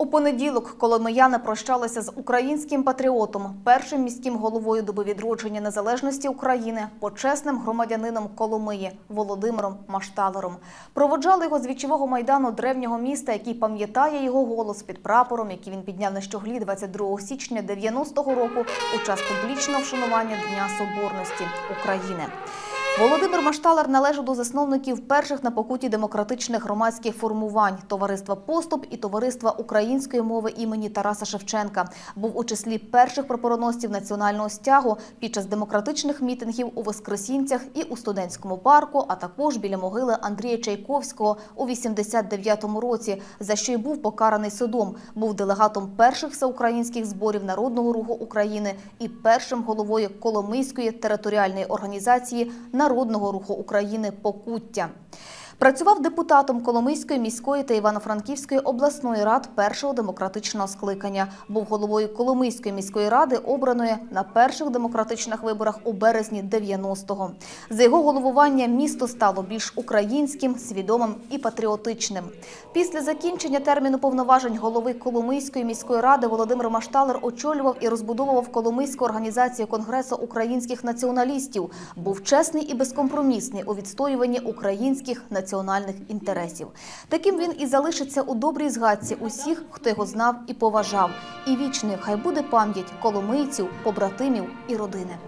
У понеділок коломияни прощалися з українським патріотом, першим міським головою доби відродження незалежності України, почесним громадянином Коломиї Володимиром Машталером. Проводжали його з вічового майдану древнього міста, який пам'ятає його голос під прапором, який він підняв на щоглі 22 січня 90-го року у час публічного вшанування Дня Соборності України. Володимир Машталер належав до засновників перших на покуті демократичних громадських формувань товариства Поступ і товариства української мови імені Тараса Шевченка. Був у числі перших прапороносців національного стягу під час демократичних мітингів у Воскресінцях і у студентському парку, а також біля могили Андрія Чайковського у 89-му році, за що й був покараний судом. Був делегатом перших всеукраїнських зборів народного руху України і першим головою Коломийської територіальної організації Народного руху України Покуття. Працював депутатом Коломийської міської та Івано-Франківської обласної рад першого демократичного скликання. Був головою Коломийської міської ради, обраної на перших демократичних виборах у березні 90-го. За його головування місто стало більш українським, свідомим і патріотичним. Після закінчення терміну повноважень голови Коломийської міської ради Володимир Машталер очолював і розбудовував Коломийську організацію Конгресу українських націоналістів. Був чесний і безкомпромісний у відстоюванні українських національних інтересів. Таким він і залишиться у добрій згадці усіх, хто його знав і поважав. І вічною хай буде пам'ять коломийців, побратимів і родини.